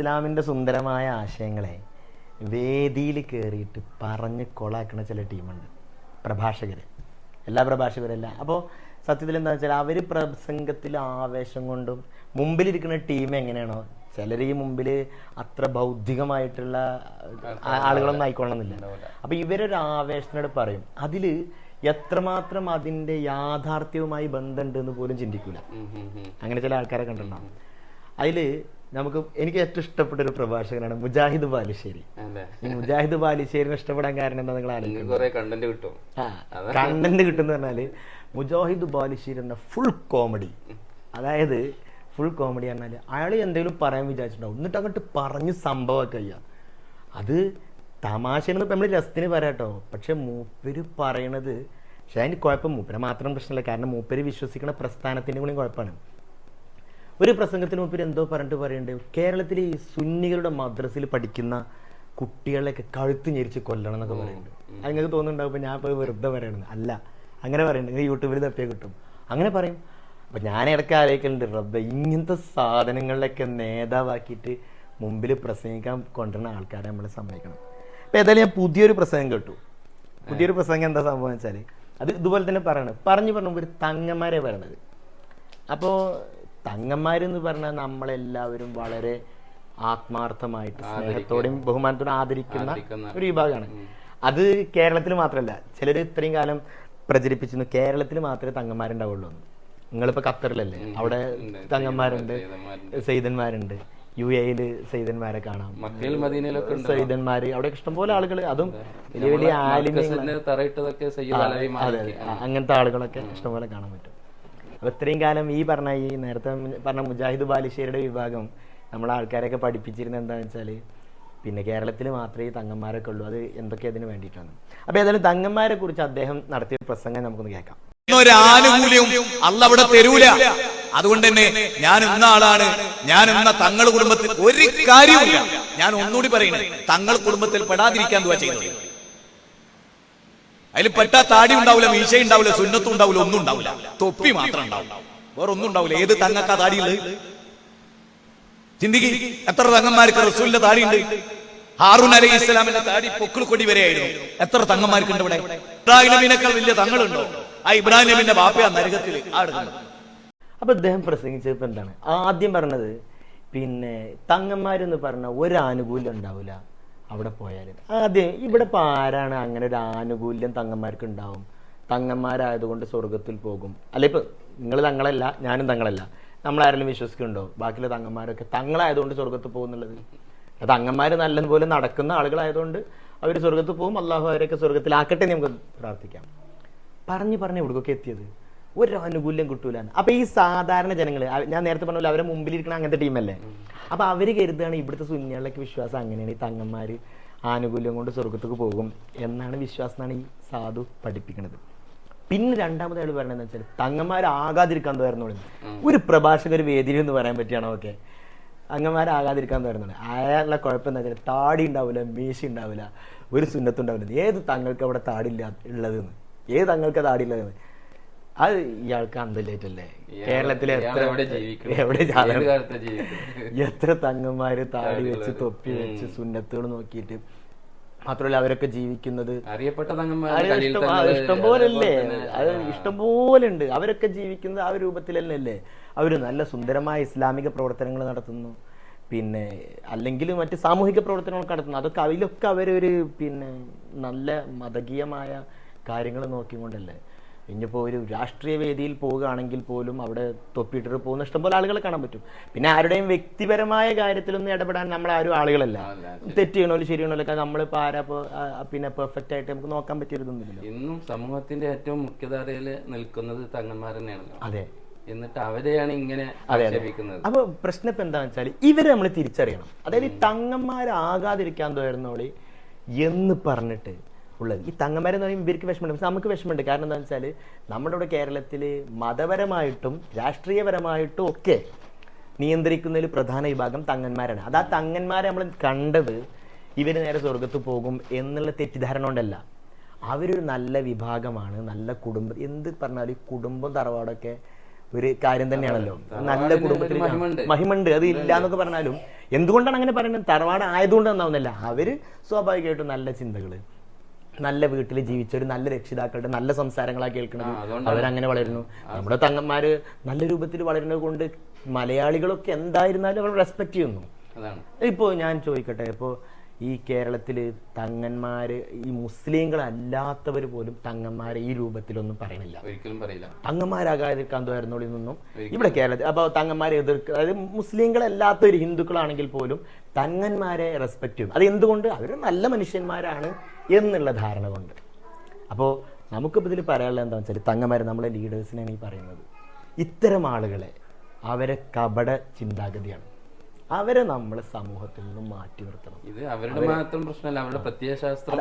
ഇസ്ലാമിന്റെ സുന്ദരമായ ആശയങ്ങളെ വേദിയിൽ കയറിയിട്ട് പറഞ്ഞ് കൊളാക്കുന്ന ചില ടീമുണ്ട്. പ്രഭാഷകർ എല്ലാ പ്രഭാഷകരല്ല. അപ്പോൾ സത്യത്തിൽ എന്താ വെച്ചാൽ അവർ പ്രസംഗത്തിൽ ആവേശം കൊണ്ടും മുമ്പിലിരിക്കുന്ന ടീം എങ്ങനെയാണോ ചിലർ ഈ മുമ്പിൽ അത്ര ബൗദ്ധികമായിട്ടുള്ള ആളുകളൊന്നും ആയിക്കൊള്ളണമെന്നില്ല. അപ്പോൾ ഇവരൊരു ആവേശത്തിനോട് പറയും അതിൽ എത്രമാത്രം അതിന്റെ യാഥാർത്ഥ്യവുമായി ബന്ധമുണ്ട് എന്ന് പോലും ചിന്തിക്കൂല. അങ്ങനെ ചില ആൾക്കാരെ കണ്ടിട്ടുണ്ടാവും. അതിൽ നമുക്ക് എനിക്ക് ഏറ്റവും ഇഷ്ടപ്പെട്ട ഒരു പ്രഭാഷകനാണ് മുജാഹിദ് ബാലുശ്ശേരി. മുജാഹിദ് ബാലുശ്ശേരിനെ ഇഷ്ടപ്പെടാൻ കാരണം എന്താ നിങ്ങൾ ആലോചിക്കുന്നത്? കിട്ടും. കണ്ടന്റ് കിട്ടുന്ന പറഞ്ഞാൽ മുജാഹിദ് ബാലുശ്ശേരി എന്ന ഫുൾ കോമഡി അതായത് ഫുൾ കോമഡി പറഞ്ഞാൽ അയാൾ എന്തെങ്കിലും പറയാൻ വിചാരിച്ചിട്ടുണ്ടാവും. എന്നിട്ട് അങ്ങോട്ട് പറഞ്ഞ് സംഭവമൊക്കെ കഴിയാം അത് തമാശയെന്ന് നമ്മൾ രസത്തിന് പറയാട്ടോ പക്ഷെ മൂപ്പര് പറയണത് പക്ഷെ അതിന് കുഴപ്പം മൂപ്പരെ മാത്രം പ്രശ്നമില്ല. കാരണം മൂപ്പര് വിശ്വസിക്കുന്ന പ്രസ്ഥാനത്തിന്റെ കൂടി കുഴപ്പമാണ്. ഒരു പ്രസംഗത്തിന് മുമ്പിൽ എന്തോ പറഞ്ഞിട്ട് പറയണ്ടേ കേരളത്തിൽ ഈ സുന്നികളുടെ മദ്രസയിൽ പഠിക്കുന്ന കുട്ടികളെയൊക്കെ കഴുത്ത് ഞെരിച്ച് കൊല്ലണം എന്നൊക്കെ പറയുന്നുണ്ട്. നിങ്ങൾക്ക് തോന്നുന്നുണ്ടാവും ഞാൻ ഇപ്പോൾ വെറുതെ പറയണത്. അല്ല അങ്ങനെ പറയുന്നുണ്ട്. ഇങ്ങനെ യൂട്യൂബിൽ തപ്പിയെ കിട്ടും. അങ്ങനെ പറയും. അപ്പൊ ഞാൻ ഇടയ്ക്ക് ആലോചിക്കലുണ്ട് റബ്ബ ഇങ്ങനത്തെ സാധനങ്ങളിലൊക്കെ നേതാവാക്കിയിട്ട് മുമ്പിൽ പ്രസംഗിക്കാൻ കൊണ്ടുവരുന്ന ആൾക്കാരെ നമ്മൾ സമ്മതിക്കണം. അപ്പൊ ഏതായാലും ഞാൻ പുതിയൊരു പ്രസംഗം കേട്ടു. പുതിയൊരു പ്രസംഗം എന്താ സംഭവം വെച്ചാൽ അത് ഇതുപോലെ തന്നെ പറയണത്. പറഞ്ഞു പറഞ്ഞു ഒരു തങ്ങന്മാരെ പറയണത്. അപ്പോൾ തങ്ങന്മാരെന്ന് പറഞ്ഞാൽ നമ്മളെല്ലാവരും വളരെ ആത്മാർത്ഥമായിട്ട് സ്നേഹത്തോടെയും ബഹുമാനത്തോടും ആദരിക്കുന്ന. ഒരു വിഭാഗമാണ്. അത് കേരളത്തിൽ മാത്രമല്ല ചിലർ ഇത്രയും കാലം പ്രചരിപ്പിച്ചിരുന്നു കേരളത്തിൽ മാത്രമേ തങ്ങന്മാരുണ്ടാവുള്ളൂ നിങ്ങളിപ്പോ ഖത്തറിലല്ലേ? അവിടെ തങ്ങന്മാരുണ്ട് സെയ്തന്മാരുണ്ട് യു എയിൽ സെയ്തന്മാരെ കാണാം. മദീനയിലൊക്കെ ഉണ്ട് സെയ്തന്മാര് അവിടെ ഇഷ്ടംപോലെ ആളുകൾ അതും വലിയ വലിയ അതെ അങ്ങനത്തെ ആളുകളൊക്കെ ഇഷ്ടംപോലെ കാണാൻ പറ്റും. അപ്പൊ ഇത്രയും കാലം ഈ പറഞ്ഞ ഈ നേരത്തെ പറഞ്ഞ മുജാഹിദ് ബാലുശ്ശേരിയുടെ വിഭാഗം നമ്മളെ ആൾക്കാരെയൊക്കെ പഠിപ്പിച്ചിരുന്നത് എന്താണെന്ന് വെച്ചാൽ പിന്നെ കേരളത്തിൽ മാത്രമേ ഈ തങ്ങന്മാരൊക്കെ ഉള്ളൂ. അത് എന്തൊക്കെ അതിന് വേണ്ടിയിട്ടാണ്. അപ്പോൾ ഏതായാലും തങ്ങന്മാരെ കുറിച്ച് അദ്ദേഹം നടത്തിയ പ്രസംഗം നമുക്കൊന്ന് കേൾക്കാം. ഒരു ആനുകൂല്യവും അല്ല അവിടെ തരൂല. അതുകൊണ്ട് തന്നെ ഞാൻ ഇന്ന ആളാണ്. ഞാൻ ഇന്ന തങ്ങൾ കുടുംബത്തിൽ ഒരു കാര്യമില്ല ഞാൻ ഒന്നുകൂടി പറയുന്നത് തങ്ങൾ കുടുംബത്തിൽ പെടാതിരിക്കാൻ ചെയ്യുന്നത്. അതിൽ പെട്ടാ താടി ഉണ്ടാവില്ല മീശ ഉണ്ടാവില്ല സുന്നത്തും ഉണ്ടാവില്ല ഒന്നും ഉണ്ടാവില്ല തൊപ്പി മാത്രം ഉണ്ടാവില്ല വേറെ ഒന്നും ഉണ്ടാവില്ല ഏത് തങ്ങക്കാ താടിയുള്ളത് ചിന്തിക്ക്. എത്ര തങ്ങന്മാർക്ക് റസൂലിന്റെ ഉണ്ട്? ഹാറൂൻ അലൈഹി ഇസ്ലാമിന്റെ താടി പൊക്കിൾ കൊടി വരെയായിരുന്നു. എത്ര തങ്ങന്മാർക്കുണ്ട് ഇവിടെ? ഇബ്രാഹിം നബീനേക്കാൾ വലിയ തങ്ങളുണ്ടോ? ആ ഇബ്രാഹിം നബിന്റെ ബാപ്പയാ നരകത്തിൽ ആ എടുക്കുന്നത് അപ്പൊ ഇദ്ദേഹം പ്രസംഗിച്ചപ്പോ എന്താണ്? ആദ്യം പറഞ്ഞത് പിന്നെ തങ്ങന്മാരെന്ന് പറഞ്ഞ ഒരു ആനുകൂല്യം ഉണ്ടാവില്ല അവിടെ പോയാൽ ആദ്യം ഇവിടെ ഇപ്പൊ ആരാണ് അങ്ങനെ ഒരു ആനുകൂല്യം തങ്ങന്മാർക്ക് ഉണ്ടാവും തങ്ങന്മാരായതുകൊണ്ട് സ്വർഗത്തിൽ പോകും. അല്ല ഇപ്പൊ നിങ്ങൾ തങ്ങളല്ല ഞാനും തങ്ങളല്ല. നമ്മളാരെങ്കിലും വിശ്വസിക്കുന്നുണ്ടോ? ബാക്കിയുള്ള തങ്ങന്മാരൊക്കെ തങ്ങളായതുകൊണ്ട് സ്വർഗത്തിൽ പോകുന്നുള്ളത് അത് അങ്ങന്മാർ നല്ലതുപോലെ നടക്കുന്ന ആളുകളായതുകൊണ്ട് അവർ സ്വർഗത്ത് പോകും. അള്ളാഹു അവരൊക്കെ സ്വർഗത്തിലാക്കട്ടെ നമുക്ക് പ്രാർത്ഥിക്കാം. പറഞ്ഞു പറഞ്ഞ് എവിടേക്കൊക്കെ എത്തിയത്? ഒരു ആനുകൂല്യം കിട്ടൂലാണ് അപ്പൊ ഈ സാധാരണ ജനങ്ങൾ ഞാൻ നേരത്തെ പറഞ്ഞ പോലെ അവരെ മുമ്പിലിരിക്കണ അങ്ങനത്തെ ടീമല്ലേ? അപ്പൊ അവർ കരുതുകയാണ് ഇവിടുത്തെ സുന്നികളിലൊക്കെ വിശ്വാസം അങ്ങനെയാണ്. ഈ തങ്ങന്മാര് ആനുകൂല്യം കൊണ്ട് സ്വർഗത്തേക്ക് പോകും എന്നാണ് വിശ്വാസം എന്നാണ് ഈ സാധു പഠിപ്പിക്കുന്നത് പിന്നെ രണ്ടാമത് അയാൾ പറയണതെന്ന് വെച്ചാൽ തങ്ങന്മാരാകാതിരിക്കാൻ തോന്നുന്നു ഒരു പ്രഭാഷക ഒരു വേദിയിൽ എന്ന് പറയാൻ പറ്റിയാണോ ഓക്കെ അങ്ങന്മാരാകാതിരിക്കാൻ തരുന്നുണ്ട് അയാളുടെ കുഴപ്പം എന്താ വെച്ചാൽ താടി ഉണ്ടാവില്ല മീശ ഉണ്ടാവില്ല ഒരു സുന്നത്തുണ്ടാവില്ല ഏത് തങ്ങൾക്ക് അവിടെ താടില്ല ഉള്ളതെന്ന് ഏത് തങ്ങൾക്ക് താടി ഉള്ളതെന്ന് അത് ഇയാൾക്ക് അന്തലേറ്റല്ലേ? ഇയാൾ കേരളത്തിലെ എത്ര എവിടെ? എത്ര തങ്ങന്മാര് താടി വെച്ച് തൊപ്പി വെച്ച് സുന്നത്തുകൾ നോക്കിയിട്ട് മാത്രമല്ല അവരൊക്കെ ജീവിക്കുന്നത്? അറിയപ്പെട്ട ഇഷ്ടംപോലല്ലേ അത് ഇഷ്ടംപോലെ ഉണ്ട് അവരൊക്കെ ജീവിക്കുന്നത് ആ രൂപത്തിലല്ലേ അവർ നല്ല സുന്ദരമായ ഇസ്ലാമിക പ്രവർത്തനങ്ങൾ നടത്തുന്നു. പിന്നെ അല്ലെങ്കിൽ മറ്റ് സാമൂഹിക പ്രവർത്തനങ്ങൾ നടത്തുന്നു. അതൊക്കെ അതിലൊക്കെ അവരൊരു പിന്നെ നല്ല മതകീയമായ കാര്യങ്ങൾ നോക്കിക്കൊണ്ടല്ലേ? ഇനിയിപ്പോൾ ഒരു രാഷ്ട്രീയ വേദിയിൽ പോവുകയാണെങ്കിൽ പോലും അവിടെ തൊപ്പിയിട്ടിട്ട് പോകുന്ന ഇഷ്ടംപോലെ ആളുകളെ കാണാൻ പറ്റും. പിന്നെ ആരുടെയും വ്യക്തിപരമായ കാര്യത്തിലൊന്നും ഇടപെടാൻ നമ്മൾ ആരും ആളുകളല്ല. തെറ്റ് ചെയ്യണമല്ലോ ശരിയണമല്ലോ നമ്മളിപ്പോൾ ആരാ പിന്നെ പെർഫെക്റ്റ് ആയിട്ട് നമുക്ക് നോക്കാൻ പറ്റിയതൊന്നുമില്ല ഇന്നും സമൂഹത്തിന്റെ ഏറ്റവും മുഖ്യധാരയിൽ നിൽക്കുന്നത് തങ്ങന്മാർ തന്നെയാണല്ലോ. അതെ. എന്നിട്ട് അവരെയാണ് ഇങ്ങനെ അപ്പൊ പ്രശ്നം ഇപ്പൊ എന്താണെന്ന് വെച്ചാൽ ഇവരെ നമ്മൾ തിരിച്ചറിയണം. അതായത് ഈ തങ്ങന്മാരാകാതിരിക്കാൻ തോന്നുന്നോളി എന്ന് പറഞ്ഞിട്ട് ഉള്ളത്. ഈ തങ്ങന്മാരെന്ന് പറയുമ്പോൾ ഇവർക്ക് വിഷമമുണ്ട്. പക്ഷെ നമുക്ക് വിഷമമുണ്ട്. കാരണം എന്താ വെച്ചാൽ നമ്മുടെ ഇവിടെ കേരളത്തിൽ മതപരമായിട്ടും രാഷ്ട്രീയപരമായിട്ടും ഒക്കെ നിയന്ത്രിക്കുന്നതിൽ പ്രധാന വിഭാഗം തങ്ങന്മാരാണ്. അത് ആ തങ്ങന്മാരെ നമ്മൾ കണ്ടത് ഇവർ നേരെ സ്വർഗത്ത് പോകും എന്നുള്ള തെറ്റിദ്ധാരണ കൊണ്ടല്ല. അവരൊരു നല്ല വിഭാഗമാണ് നല്ല കുടുംബം. എന്ത് പറഞ്ഞാലും ഈ കുടുംബം തറവാടൊക്കെ ഒരു കാര്യം തന്നെയാണല്ലോ. നല്ല കുടുംബത്തിൽ. മഹിമുണ്ട് അത് ഇല്ല എന്നൊക്കെ പറഞ്ഞാലും എന്തുകൊണ്ടാണ് അങ്ങനെ പറയുന്നത്? തറവാട് ആയതുകൊണ്ട് നന്നാവുന്നില്ല അവർ സ്വാഭാവികമായിട്ടും നല്ല ചിന്തകൾ. നല്ല വീട്ടിൽ ജീവിച്ച ഒരു നല്ല രക്ഷിതാക്കളുടെ നല്ല സംസാരങ്ങളാണ് കേൾക്കുന്നത്. അവരങ്ങനെ വളരുന്നു. നമ്മുടെ തങ്ങന്മാര് നല്ല രൂപത്തിൽ വളരുന്നത് കൊണ്ട് മലയാളികളൊക്കെ എന്തായിരുന്നാലും അവർ റെസ്പെക്ട് ചെയ്യുന്നു. ഇപ്പോൾ ഞാൻ ചോദിക്കട്ടെ ഇപ്പോൾ ഈ കേരളത്തിൽ തങ്ങന്മാര് ഈ മുസ്ലിങ്ങളല്ലാത്തവർ പോലും തങ്ങന്മാരെ ഈ രൂപത്തിലൊന്നും പറയണില്ല. ഒരിക്കലും പറയില്ല. തങ്ങന്മാരാകാതിരിക്കാൻ തോരുന്നോളിൽ നിന്നും ഇവിടെ കേരളത്തിൽ അപ്പോൾ തങ്ങന്മാരെ എതിർക്കുക അതായത് മുസ്ലിങ്ങളല്ലാത്ത ഒരു ഹിന്ദുക്കളാണെങ്കിൽ പോലും തങ്ങന്മാരെ റെസ്പെക്ട് ചെയ്യും. അത് എന്തുകൊണ്ട് അവർ നല്ല മനുഷ്യന്മാരാണ്. എന്നുള്ള ധാരണ കൊണ്ട്. അപ്പോൾ നമുക്കിപ്പോൾ ഇതിൽ പറയാനുള്ളത് എന്താണെന്ന് വെച്ചാൽ തങ്ങമാരെ നമ്മളെ ലീഡേഴ്സിനാണ് ഈ പറയുന്നത്. ഇത്തരം ആളുകളെ അവരെ കപട ചിന്താഗതിയാണ്. അവരെ നമ്മൾ സമൂഹത്തിൽ നിന്നും മാറ്റി നിർത്തണം. ഇത് അവരുടെ മാത്രം പ്രശ്നമല്ല അവരുടെ പ്രത്യയശാസ്ത്രം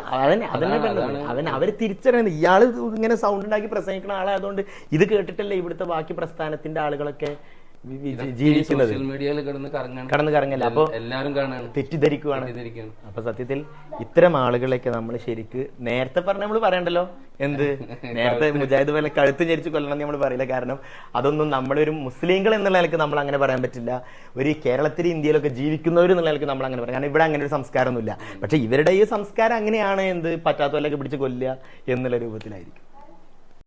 അവൻ അവർ തിരിച്ചറിയുന്നത്. ഇയാൾ ഇങ്ങനെ സൗണ്ട് ഉണ്ടാക്കി പ്രസംഗിക്കുന്ന ആളായതുകൊണ്ട് ഇത് കേട്ടിട്ടല്ലേ ഇവിടുത്തെ ബാക്കി പ്രസ്ഥാനത്തിന്റെ ആളുകളൊക്കെ ജീവിക്കുന്നത്. മീഡിയയിൽ കിടന്ന് കടന്നു കറങ്ങല്ല? അപ്പൊ എല്ലാവരും കാണാണ്. തെറ്റിദ്ധരിക്കുവാണ്. തെറ്റിദ്ധരിക്കുകയാണ്. അപ്പൊ സത്യത്തിൽ ഇത്തരം ആളുകളെയൊക്കെ നമ്മൾ ശരിക്ക് നേരത്തെ പറഞ്ഞ നമ്മൾ പറയണ്ടല്ലോ? എന്ത്? നേരത്തെ മുജാഹിദ് പോലെ കഴുത്ത് ഞരിച്ചു കൊല്ലണം എന്ന് നമ്മൾ പറയില്ല. കാരണം അതൊന്നും നമ്മളൊരു മുസ്ലിങ്ങൾ എന്നുള്ള നിലയ്ക്ക് നമ്മൾ അങ്ങനെ പറയാൻ പറ്റില്ല. ഒരു കേരളത്തിൽ ഇന്ത്യയിലൊക്കെ ജീവിക്കുന്നവർ എന്നുള്ള നിലയ്ക്ക് നമ്മൾ അങ്ങനെ പറയാം. കാരണം ഇവിടെ അങ്ങനെ ഒരു സംസ്കാരമൊന്നുമില്ല. പക്ഷെ ഇവരുടെ ഈ സംസ്കാരം അങ്ങനെയാണ് എന്ത്? പറ്റാത്തവരൊക്കെ പിടിച്ച് കൊല്ലുക എന്നുള്ള രൂപത്തിലായിരിക്കും.